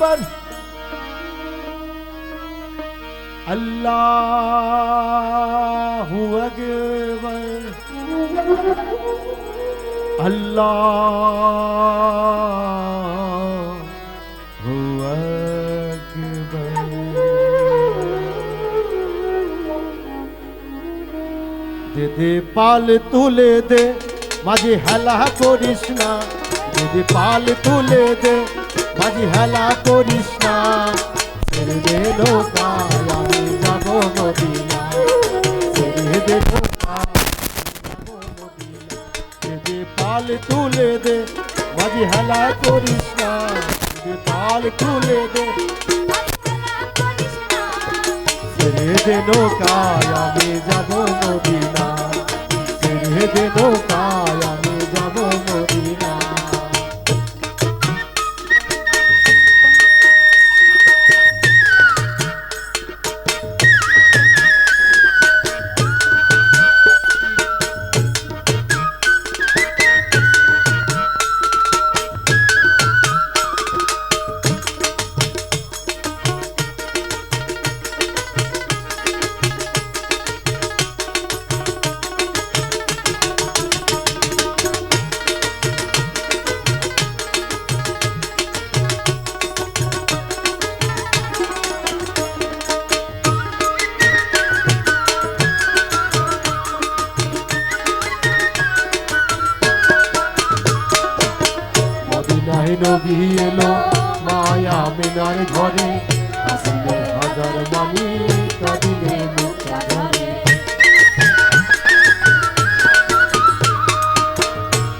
पर। अल्लाह अकबर। अल्लाह दे दे पाल तुले दे, माझे हला को दे पाल तुले दे মাঝে হেলা করিস না ছেড়ে দে নৌকায় আমি যাব মদিনা ছেড়ে দে নৌকায় আমি যাব মদিনা। দিদি পাল তুলে দে মাঝে হেলা করিস না দিদি পাল তুলে দে ছেড়ে দে নৌকায় আমি যাব মদিনা ছেড়ে দে নৌকায় মদিনায় নবী এলো মায়া মিনার ঘরে। হাসিলে হাজার মানি কাঁদিলে মুক্তা ধরে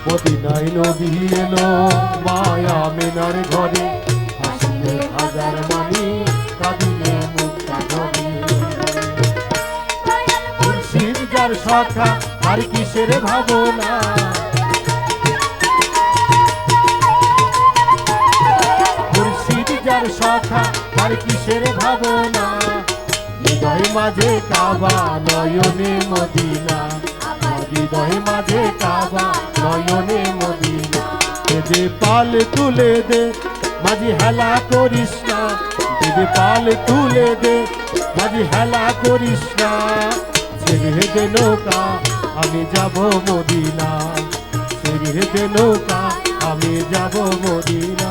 মদিনায় নবী এলো মায়া মিনার ঘরে। হাসিলে হাজার মানি কাঁদিলে মুক্তা ধরে যার শাখা, আর কিসের ভাবনা? যার শাখা আর কিসের ভাবনা? হৃদয় মাঝে কাবা নয়নে মদিনা। হৃদয় মাঝে কাবা নয়নে মদিনা। যে পাল তুলে দে মাঝি হেলা করিস না। দিদি পাল তুলে দে মাঝি হেলা করিস না। ছেড়ে দে নৌকা আমি যাব মদিনা। ছেড়ে দে নৌকা আমি যাব মদিনা।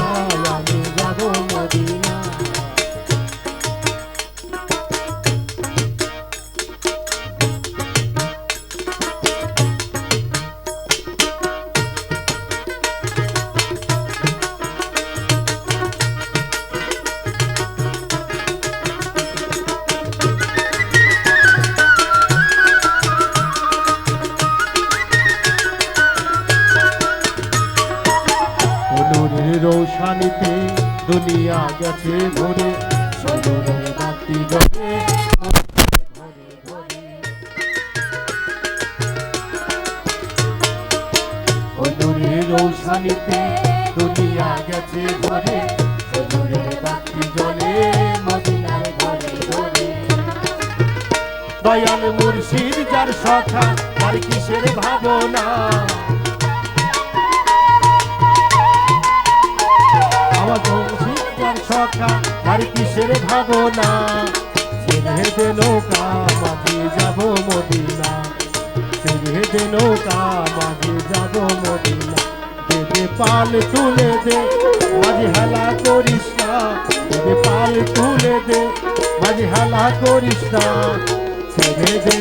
দুনিয়া গেছে ভরে। রৌশানিতে দুনিয়া গেছে ভরে। জলে দয়াল মুর্শিদ যার সখা, তার কিসের ভাবনা? সখা তার কিসের ভাবনা? দে নৌকা, মাঝে যাব মদিনা। দে নৌকা, মাঝে যাব মদিনা। দে দে পাল তুলে দে মাঝে হেলা করিস না। দে দে পাল তুলে দে মাঝে হেলা করিস না। ছেড়ে দে